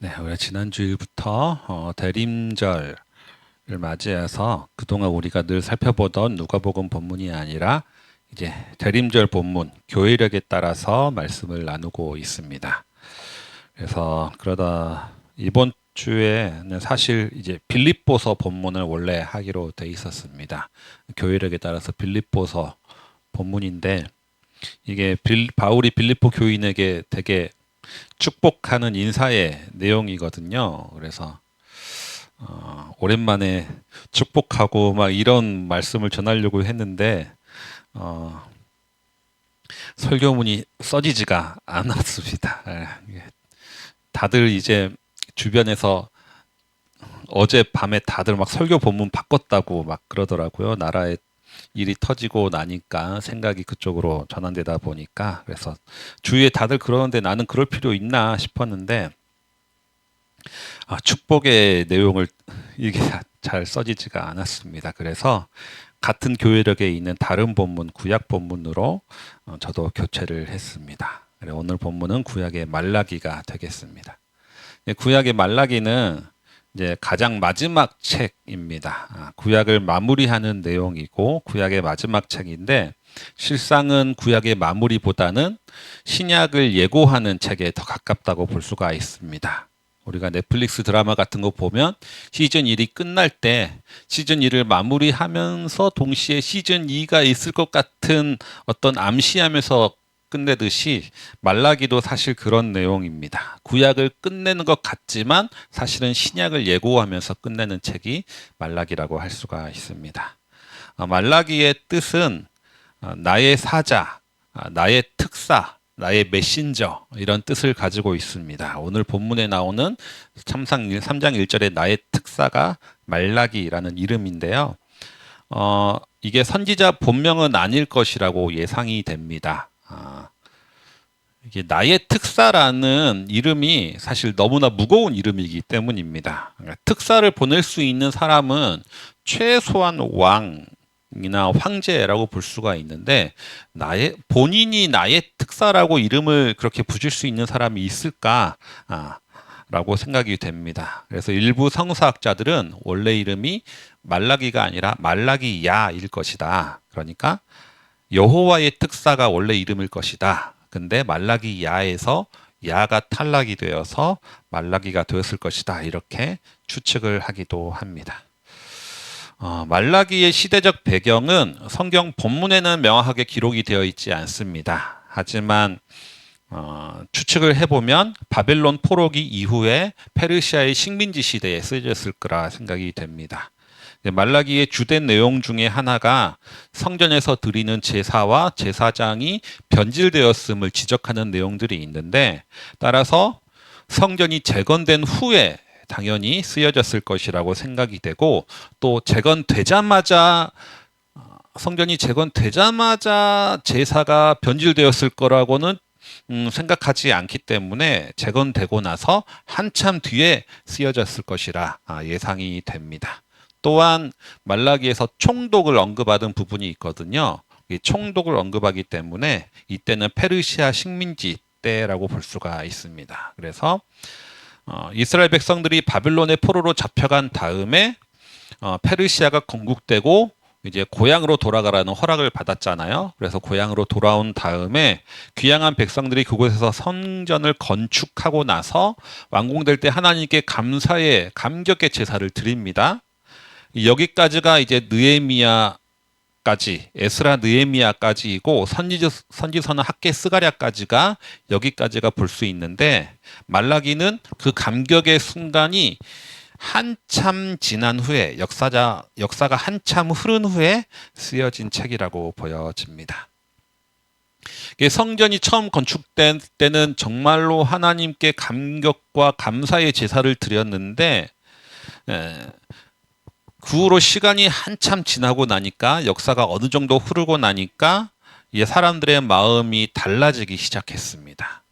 네, 우리 지난 주일부터 어, 대림절을 맞이해서 그동안 우리가 늘 살펴보던 누가복음 본문이 아니라 이제 대림절 본문 교회력에 따라서 말씀을 나누고 있습니다. 그래서 그러다 이번 주에는 사실 이제 빌립보서 본문을 원래 하기로 돼 있었습니다. 교회력에 따라서 빌립보서 본문인데 이게 빌, 바울이 빌립보 교인에게 되게 축복하는 인사의 내용이거든요. 그래서 어, 오랜만에 축복하고 막 이런 말씀을 전하려고 했는데 어, 설교문이 써지지가 않았습니다. 예, 다들 이제 주변에서 어제 밤에 다들 막 설교 본문 바꿨다고 막 그러더라고요. 나라에 일이 터지고 나니까 생각이 그쪽으로 전환되다 보니까 그래서 주위에 다들 그러는데 나는 그럴 필요 있나 싶었는데 아, 축복의 내용을 이게 잘 써지지가 않았습니다. 그래서 같은 교회력에 있는 다른 본문 구약 본문으로 어, 저도 교체를 했습니다. 오늘 본문은 구약의 말라기가 되겠습니다. 예, 구약의 말라기는 이제 가장 마지막 책입니다. 아, 구약을 마무리하는 내용이고 구약의 마지막 책인데 실상은 구약의 마무리보다는 신약을 예고하는 책에 더 가깝다고 볼 수가 있습니다. 우리가 넷플릭스 드라마 같은 거 보면 시즌 1이 끝날 때 시즌 1을 마무리하면서 동시에 시즌 2가 있을 것 같은 어떤 암시하면서 끝내듯이 말라기도 사실 그런 내용입니다. 구약을 끝내는 것 같지만 사실은 신약을 예고하면서 끝내는 책이 말라기라고 할 수가 있습니다. 어, 말라기의 뜻은 어, 나의 사자, 아, 나의 특사, 나의 메신저 이런 뜻을 가지고 있습니다. 오늘 본문에 나오는 참상 3장 1절에 나의 특사가 말라기라는 이름인데요. 어, 이게 선지자 본명은 아닐 것이라고 예상이 됩니다. 아, 이게 나의 특사라는 이름이 사실 너무나 무거운 이름이기 때문입니다. 그러니까 특사를 보낼 수 있는 사람은 최소한 왕 이나 황제라고 볼 수가 있는데 나의 본인이 나의 특사라고 이름을 그렇게 붙일 수 있는 사람이 있을까? 아, 라고 생각이 됩니다. 그래서 일부 성서학자들은 원래 이름이 말라기가 아니라 말라기야일 것이다. 그러니까 여호와의 특사가 원래 이름일 것이다. 근데 말라기 야에서 야가 탈락이 되어서 말라기가 되었을 것이다. 이렇게 추측을 하기도 합니다. 어, 말라기의 시대적 배경은 성경 본문에는 명확하게 기록이 되어 있지 않습니다. 하지만 어, 추측을 해보면 바벨론 포로기 이후에 페르시아의 식민지 시대에 쓰여졌을 거라 생각이 됩니다. 네, 말라기의 주된 내용 중에 하나가 성전에서 드리는 제사와 제사장이 변질되었음을 지적하는 내용들이 있는데 따라서 성전이 재건된 후에 당연히 쓰여졌을 것이라고 생각이 되고 또 재건되자마자 어, 성전이 재건되자마자 제사가 변질되었을 거라고는 음, 생각하지 않기 때문에 재건되고 나서 한참 뒤에 쓰여졌을 것이라 아, 예상이 됩니다. 또한 말라기에서 총독을 언급하던 부분이 있거든요. 이 총독을 언급하기 때문에 이때는 페르시아 식민지 때라고 볼 수가 있습니다. 그래서 어, 이스라엘 백성들이 바빌론의 포로로 잡혀간 다음에 어, 페르시아가 건국되고 이제 고향으로 돌아가라는 허락을 받았잖아요. 그래서 고향으로 돌아온 다음에 귀향한 백성들이 그곳에서 성전을 건축하고 나서 완공될 때 하나님께 감사의 감격의 제사를 드립니다. 여기까지가 이제 느에미야까지 에스라 느에미야까지이고 선지서, 선지서는 학계 스가랴까지가 여기까지가 볼 수 있는데 말라기는 그 감격의 순간이 한참 지난 후에 역사자 역사가 한참 흐른 후에 쓰여진 책이라고 보여집니다. 성전이 처음 건축된 때는 정말로 하나님께 감격과 감사의 제사를 드렸는데 그 후로 시간이 한참 지나고 나니까 역사가 어느 정도 흐르고 나니까 이제 사람들의 마음이 달라지기 시작했습니다.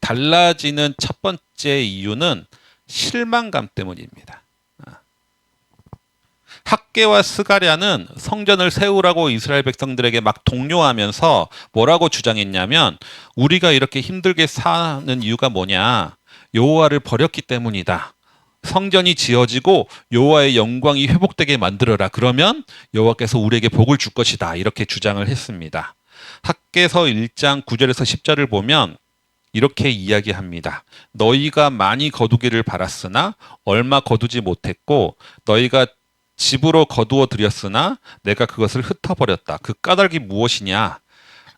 달라지는 첫 번째 이유는 실망감 때문입니다. 아. 학계와 스가랴는 성전을 세우라고 이스라엘 백성들에게 막 독려하면서 뭐라고 주장했냐면 우리가 이렇게 힘들게 사는 이유가 뭐냐? 여호와를 버렸기 때문이다. 성전이 지어지고 여호와의 영광이 회복되게 만들어라. 그러면 여호와께서 우리에게 복을 줄 것이다. 이렇게 주장을 했습니다. 학계서 1장 9절에서 10절을 보면 이렇게 이야기합니다. 너희가 많이 거두기를 바랐으나 얼마 거두지 못했고 너희가 집으로 거두어 들였으나 내가 그것을 흩어버렸다. 그 까닭이 무엇이냐?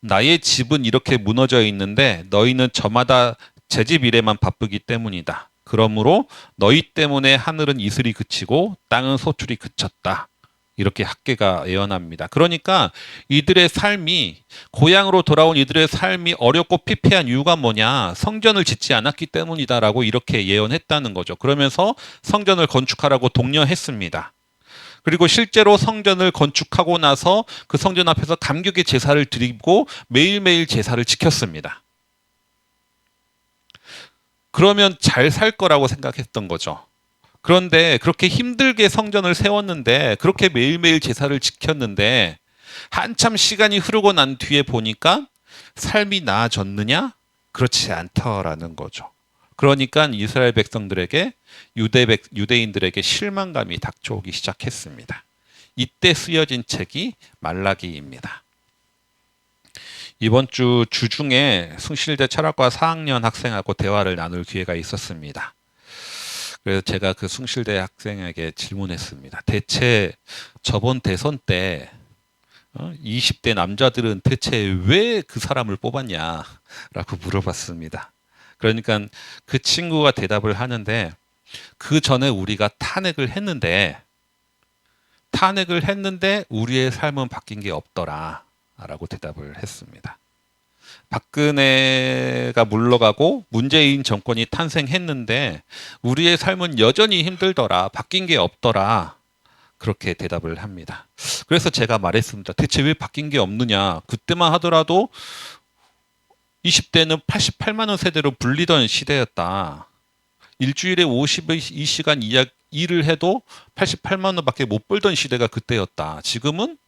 나의 집은 이렇게 무너져 있는데 너희는 저마다 제 집 일에만 바쁘기 때문이다. 그러므로 너희 때문에 하늘은 이슬이 그치고 땅은 소출이 그쳤다. 이렇게 학계가 예언합니다. 그러니까 이들의 삶이 고향으로 돌아온 이들의 삶이 어렵고 피폐한 이유가 뭐냐? 성전을 짓지 않았기 때문이다라고 이렇게 예언했다는 거죠. 그러면서 성전을 건축하라고 독려했습니다. 그리고 실제로 성전을 건축하고 나서 그 성전 앞에서 감격의 제사를 드리고 매일매일 제사를 지켰습니다. 그러면 잘 살 거라고 생각했던 거죠. 그런데 그렇게 힘들게 성전을 세웠는데 그렇게 매일매일 제사를 지켰는데 한참 시간이 흐르고 난 뒤에 보니까 삶이 나아졌느냐? 그렇지 않더라는 거죠. 그러니까 이스라엘 백성들에게 유대 백, 유대인들에게 실망감이 닥쳐오기 시작했습니다. 이때 쓰여진 책이 말라기입니다. 이번 주 주중에 숭실대 철학과 4학년 학생하고 대화를 나눌 기회가 있었습니다. 그래서 제가 그 숭실대 학생에게 질문했습니다. 대체 저번 대선 때 20대 남자들은 대체 왜 그 사람을 뽑았냐라고 물어봤습니다. 그러니까 그 친구가 대답을 하는데 그 전에 우리가 탄핵을 했는데 탄핵을 했는데 우리의 삶은 바뀐 게 없더라. 라고 대답을 했습니다. 박근혜가 물러가고 문재인 정권이 탄생했는데 우리의 삶은 여전히 힘들더라. 바뀐 게 없더라. 그렇게 대답을 합니다. 그래서 제가 말했습니다. 대체 왜 바뀐 게 없느냐. 그때만 하더라도 20대는 88만 원 세대로 불리던 시대였다. 일주일에 52시간 일을 해도 88만 원밖에 못 벌던 시대가 그때였다. 지금은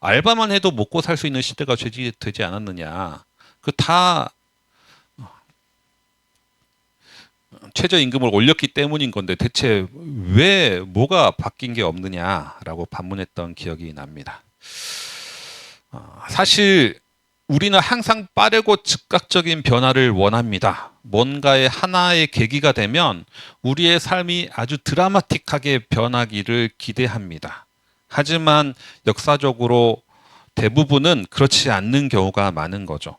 알바만 해도 먹고 살 수 있는 시대가 되지, 되지 않았느냐. 그 다 최저임금을 올렸기 때문인 건데 대체 왜 뭐가 바뀐 게 없느냐라고 반문했던 기억이 납니다. 어, 사실 우리는 항상 빠르고 즉각적인 변화를 원합니다. 뭔가의 하나의 계기가 되면 우리의 삶이 아주 드라마틱하게 변하기를 기대합니다. 하지만 역사적으로 대부분은 그렇지 않는 경우가 많은 거죠.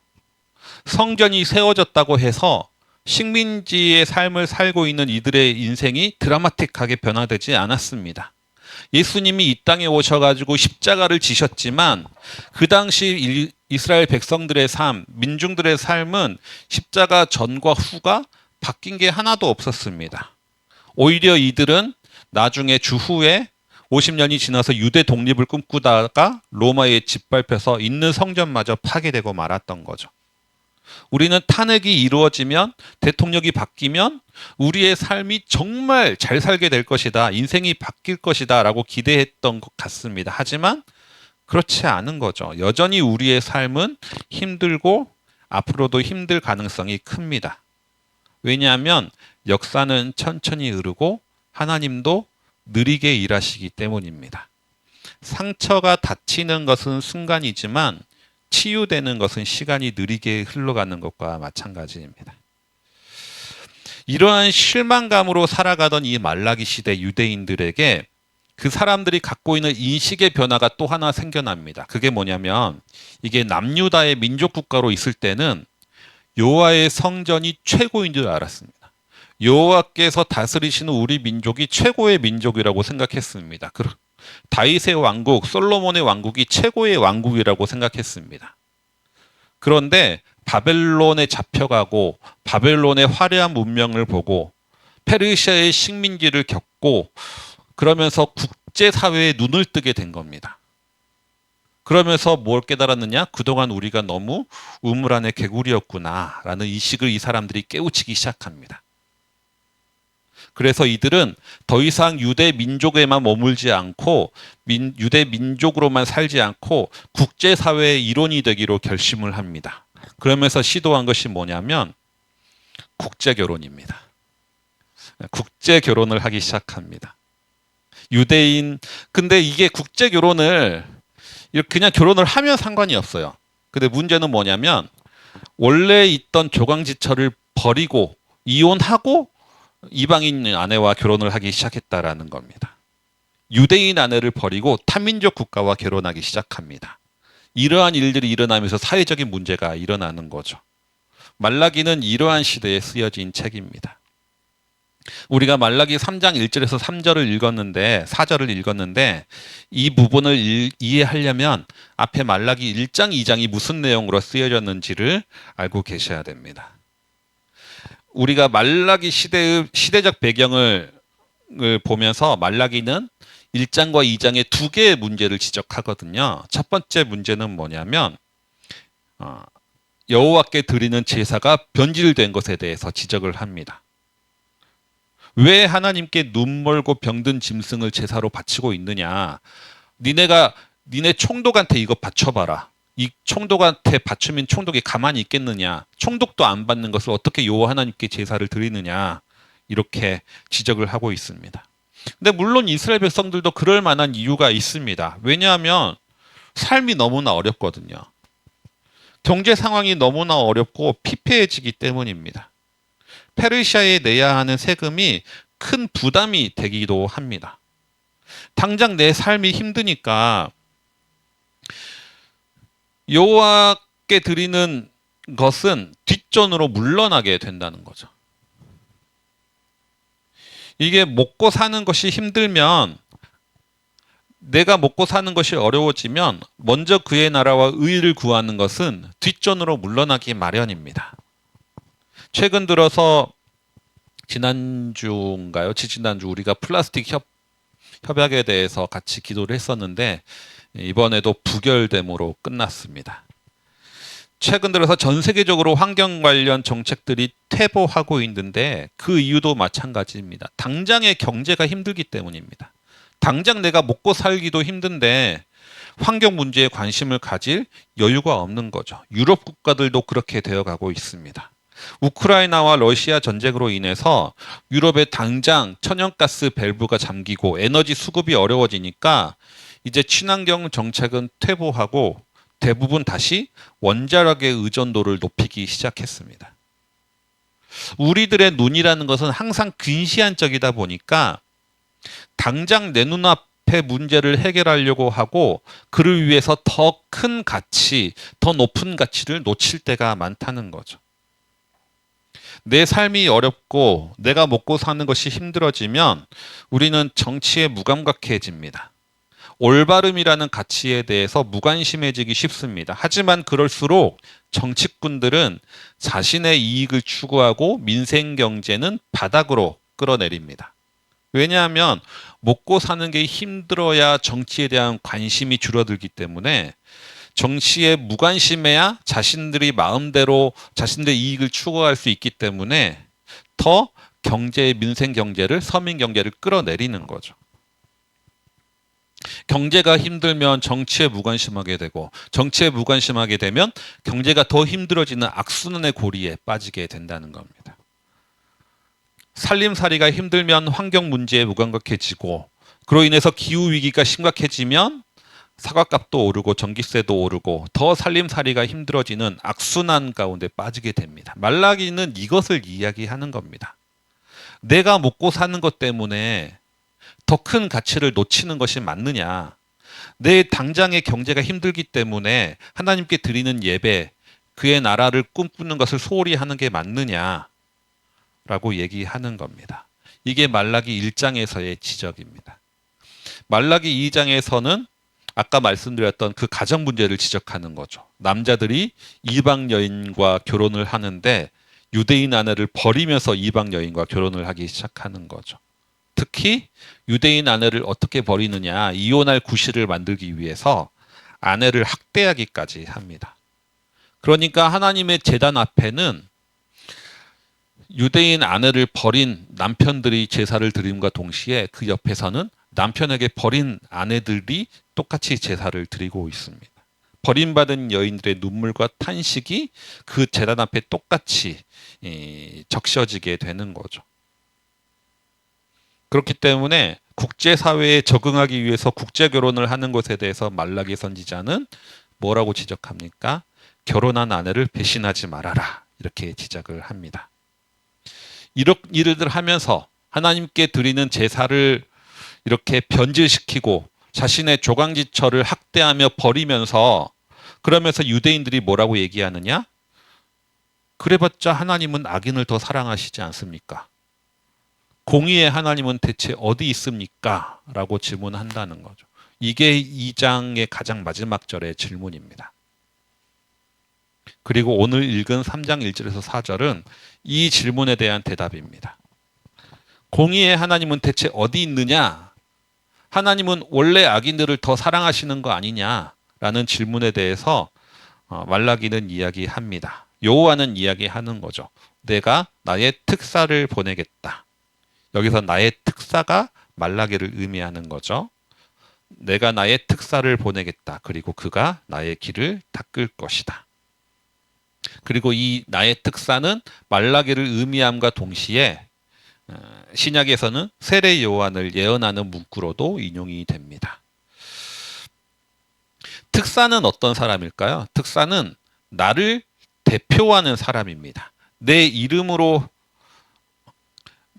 성전이 세워졌다고 해서 식민지의 삶을 살고 있는 이들의 인생이 드라마틱하게 변화되지 않았습니다. 예수님이 이 땅에 오셔가지고 십자가를 지셨지만 그 당시 이스라엘 백성들의 삶, 민중들의 삶은 십자가 전과 후가 바뀐 게 하나도 없었습니다. 오히려 이들은 나중에 주후에 50년이 지나서 유대 독립을 꿈꾸다가 로마에 짓밟혀서 있는 성전마저 파괴되고 말았던 거죠. 우리는 탄핵이 이루어지면 대통령이 바뀌면 우리의 삶이 정말 잘 살게 될 것이다. 인생이 바뀔 것이다. 라고 기대했던 것 같습니다. 하지만 그렇지 않은 거죠. 여전히 우리의 삶은 힘들고 앞으로도 힘들 가능성이 큽니다. 왜냐하면 역사는 천천히 흐르고 하나님도 느리게 일하시기 때문입니다. 상처가 닫히는 것은 순간이지만 치유되는 것은 시간이 느리게 흘러가는 것과 마찬가지입니다. 이러한 실망감으로 살아가던 이 말라기 시대 유대인들에게 그 사람들이 갖고 있는 인식의 변화가 또 하나 생겨납니다. 그게 뭐냐면 이게 남유다의 민족 국가로 있을 때는 여호와의 성전이 최고인 줄 알았습니다. 여호와께서 다스리시는 우리 민족이 최고의 민족이라고 생각했습니다. 다윗의 왕국, 솔로몬의 왕국이 최고의 왕국이라고 생각했습니다. 그런데 바벨론에 잡혀가고 바벨론의 화려한 문명을 보고 페르시아의 식민지를 겪고 그러면서 국제사회에 눈을 뜨게 된 겁니다. 그러면서 뭘 깨달았느냐? 그동안 우리가 너무 우물 안의 개구리였구나. 라는 의식을 이 사람들이 깨우치기 시작합니다. 그래서 이들은 더 이상 유대 민족에만 머물지 않고 민, 유대 민족으로만 살지 않고 국제 사회의 일원이 되기로 결심을 합니다. 그러면서 시도한 것이 뭐냐면 국제 결혼입니다. 국제 결혼을 하기 시작합니다. 유대인 근데 이게 국제 결혼을 그냥 결혼을 하면 상관이 없어요. 근데 문제는 뭐냐면 원래 있던 조강지처를 버리고 이혼하고 이방인 아내와 결혼을 하기 시작했다라는 겁니다. 유대인 아내를 버리고 타민족 국가와 결혼하기 시작합니다. 이러한 일들이 일어나면서 사회적인 문제가 일어나는 거죠. 말라기는 이러한 시대에 쓰여진 책입니다. 우리가 말라기 3장 1절에서 3절을 읽었는데 4절을 읽었는데 이 부분을 일, 이해하려면 앞에 말라기 1장 2장이 무슨 내용으로 쓰여졌는지를 알고 계셔야 됩니다. 우리가 말라기 시대의 시대적 배경을 보면서 말라기는 1장과 2장의 두 개의 문제를 지적하거든요. 첫 번째 문제는 뭐냐면 어, 여호와께 드리는 제사가 변질된 것에 대해서 지적을 합니다. 왜 하나님께 눈 멀고 병든 짐승을 제사로 바치고 있느냐? 니네가 니네 총독한테 이거 바쳐봐라. 이 총독한테 바치면 총독이 가만히 있겠느냐? 총독도 안 받는 것을 어떻게 여호와 하나님께 제사를 드리느냐? 이렇게 지적을 하고 있습니다. 근데 물론 이스라엘 백성들도 그럴 만한 이유가 있습니다. 왜냐하면 삶이 너무나 어렵거든요. 경제 상황이 너무나 어렵고 피폐해지기 때문입니다. 페르시아에 내야 하는 세금이 큰 부담이 되기도 합니다. 당장 내 삶이 힘드니까 여호와께 드리는 것은 뒷전으로 물러나게 된다는 거죠. 이게 먹고 사는 것이 힘들면 내가 먹고 사는 것이 어려워지면 먼저 그의 나라와 의를 구하는 것은 뒷전으로 물러나기 마련입니다. 최근 들어서 지난주인가요? 지지난주 우리가 플라스틱 협, 협약에 대해서 같이 기도를 했었는데 이번에도 부결됨으로 끝났습니다. 최근 들어서 전 세계적으로 환경 관련 정책들이 퇴보하고 있는데 그 이유도 마찬가지입니다. 당장의 경제가 힘들기 때문입니다. 당장 내가 먹고 살기도 힘든데 환경 문제에 관심을 가질 여유가 없는 거죠. 유럽 국가들도 그렇게 되어 가고 있습니다. 우크라이나와 러시아 전쟁으로 인해서 유럽의 당장 천연가스 밸브가 잠기고 에너지 수급이 어려워지니까 이제 친환경 정책은 퇴보하고 대부분 다시 원자력의 의존도를 높이기 시작했습니다. 우리들의 눈이라는 것은 항상 근시안적이다 보니까 당장 내 눈앞의 문제를 해결하려고 하고 그를 위해서 더 큰 가치, 더 높은 가치를 놓칠 때가 많다는 거죠. 내 삶이 어렵고 내가 먹고 사는 것이 힘들어지면 우리는 정치에 무감각해집니다. 올바름이라는 가치에 대해서 무관심해지기 쉽습니다. 하지만 그럴수록 정치꾼들은 자신의 이익을 추구하고 민생 경제는 바닥으로 끌어내립니다. 왜냐하면 먹고 사는 게 힘들어야 정치에 대한 관심이 줄어들기 때문에 정치에 무관심해야 자신들이 마음대로 자신들의 이익을 추구할 수 있기 때문에 더 경제 민생 경제를 서민 경제를 끌어내리는 거죠. 경제가 힘들면 정치에 무관심하게 되고 정치에 무관심하게 되면 경제가 더 힘들어지는 악순환의 고리에 빠지게 된다는 겁니다. 살림살이가 힘들면 환경 문제에 무감각해지고 그로 인해서 기후 위기가 심각해지면 사과값도 오르고 전기세도 오르고 더 살림살이가 힘들어지는 악순환 가운데 빠지게 됩니다. 말라기는 이것을 이야기하는 겁니다. 내가 먹고 사는 것 때문에 더 큰 가치를 놓치는 것이 맞느냐? 내 당장의 경제가 힘들기 때문에 하나님께 드리는 예배, 그의 나라를 꿈꾸는 것을 소홀히 하는 게 맞느냐? 라고 얘기하는 겁니다. 이게 말라기 1장에서의 지적입니다. 말라기 2장에서는 아까 말씀드렸던 그 가정 문제를 지적하는 거죠. 남자들이 이방 여인과 결혼을 하는데 유대인 아내를 버리면서 이방 여인과 결혼을 하기 시작하는 거죠. 특히 유대인 아내를 어떻게 버리느냐 이혼할 구실을 만들기 위해서 아내를 학대하기까지 합니다. 그러니까 하나님의 재단 앞에는 유대인 아내를 버린 남편들이 제사를 드림과 동시에 그 옆에서는 남편에게 버린 아내들이 똑같이 제사를 드리고 있습니다. 버림받은 여인들의 눈물과 탄식이 그 재단 앞에 똑같이 적셔지게 되는 거죠. 그렇기 때문에 국제사회에 적응하기 위해서 국제 결혼을 하는 것에 대해서 말라기 선지자는 뭐라고 지적합니까? 결혼한 아내를 배신하지 말아라. 이렇게 지적을 합니다. 이런 일을 하면서 하나님께 드리는 제사를 이렇게 변질시키고 자신의 조강지처를 학대하며 버리면서 그러면서 유대인들이 뭐라고 얘기하느냐? 그래봤자 하나님은 악인을 더 사랑하시지 않습니까? 공의의 하나님은 대체 어디 있습니까? 라고 질문한다는 거죠. 이게 2장의 가장 마지막 절의 질문입니다. 그리고 오늘 읽은 3장 1절에서 4절은 이 질문에 대한 대답입니다. 공의의 하나님은 대체 어디 있느냐? 하나님은 원래 악인들을 더 사랑하시는 거 아니냐? 라는 질문에 대해서 어, 말라기는 이야기합니다. 여호와는 이야기하는 거죠. 내가 나의 특사를 보내겠다. 여기서 나의 특사가 말라기를 의미하는 거죠. 내가 나의 특사를 보내겠다. 그리고 그가 나의 길을 닦을 것이다. 그리고 이 나의 특사는 말라기를 의미함과 동시에 어, 신약에서는 세례 요한을 예언하는 문구로도 인용이 됩니다. 특사는 어떤 사람일까요? 특사는 나를 대표하는 사람입니다. 내 이름으로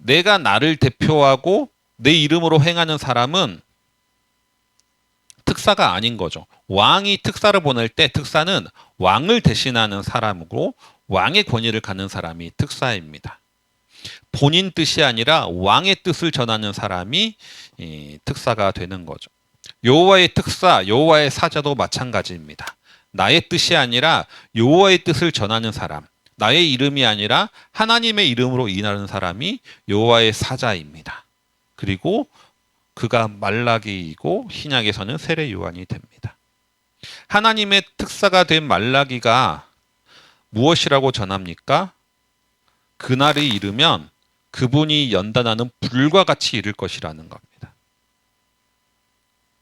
내가 나를 대표하고 내 이름으로 행하는 사람은 특사가 아닌 거죠. 왕이 특사를 보낼 때 특사는 왕을 대신하는 사람으로 왕의 권위를 갖는 사람이 특사입니다. 본인 뜻이 아니라 왕의 뜻을 전하는 사람이 특사가 되는 거죠. 여호와의 특사, 여호와의 사자도 마찬가지입니다. 나의 뜻이 아니라 여호와의 뜻을 전하는 사람, 나의 이름이 아니라 하나님의 이름으로 인하는 사람이 여호와의 사자입니다. 그리고 그가 말라기이고 신약에서는 세례 요한이 됩니다. 하나님의 특사가 된 말라기가 무엇이라고 전합니까? 그날이 이르면 그분이 연단하는 불과 같이 이를 것이라는 겁니다.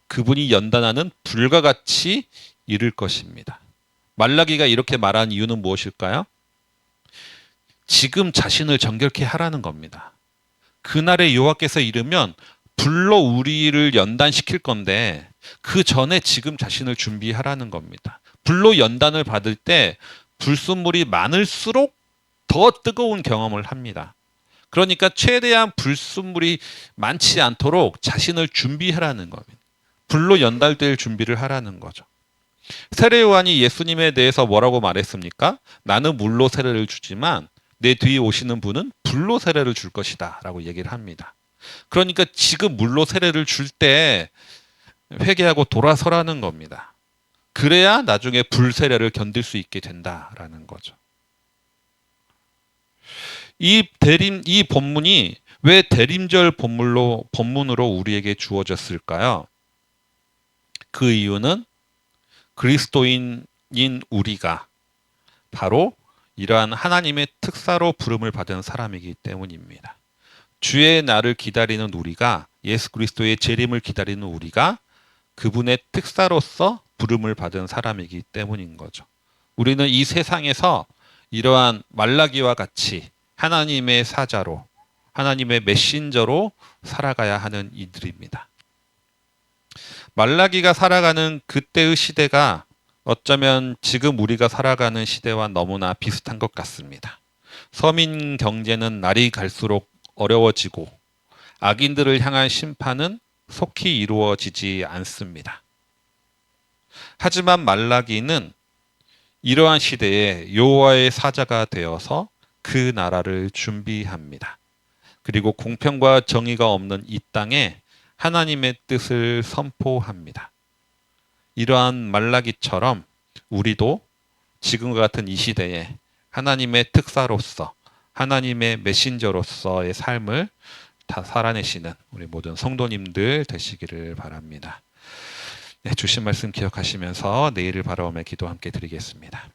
그분이 연단하는 불과 같이 이를 것입니다. 말라기가 이렇게 말한 이유는 무엇일까요? 지금 자신을 정결케 하라는 겁니다. 그날에 여호와께서 이르면 불로 우리를 연단시킬 건데 그 전에 지금 자신을 준비하라는 겁니다. 불로 연단을 받을 때 불순물이 많을수록 더 뜨거운 경험을 합니다. 그러니까 최대한 불순물이 많지 않도록 자신을 준비하라는 겁니다. 불로 연달될 준비를 하라는 거죠. 세례 요한이 예수님에 대해서 뭐라고 말했습니까? 나는 물로 세례를 주지만 내 뒤에 오시는 분은 불로 세례를 줄 것이다 라고 얘기를 합니다. 그러니까 지금 물로 세례를 줄 때 회개하고 돌아서라는 겁니다. 그래야 나중에 불 세례를 견딜 수 있게 된다라는 거죠. 이 대림 이 본문이 왜 대림절 본문로 본문으로 우리에게 주어졌을까요? 그 이유는 그리스도인인 우리가 바로 이러한 하나님의 특사로 부름을 받은 사람이기 때문입니다. 주의 날을 기다리는 우리가 예수 그리스도의 재림을 기다리는 우리가 그분의 특사로서 부름을 받은 사람이기 때문인 거죠. 우리는 이 세상에서 이러한 말라기와 같이 하나님의 사자로 하나님의 메신저로 살아가야 하는 이들입니다. 말라기가 살아가는 그때의 시대가 어쩌면 지금 우리가 살아가는 시대와 너무나 비슷한 것 같습니다. 서민 경제는 날이 갈수록 어려워지고 악인들을 향한 심판은 속히 이루어지지 않습니다. 하지만 말라기는 이러한 시대에 여호와의 사자가 되어서 그 나라를 준비합니다. 그리고 공평과 정의가 없는 이 땅에 하나님의 뜻을 선포합니다. 이러한 말라기처럼 우리도 지금과 같은 이 시대에 하나님의 특사로서 하나님의 메신저로서의 삶을 다 살아내시는 우리 모든 성도님들 되시기를 바랍니다. 네, 주신 말씀 기억하시면서 내일을 바라오며 기도 함께 드리겠습니다.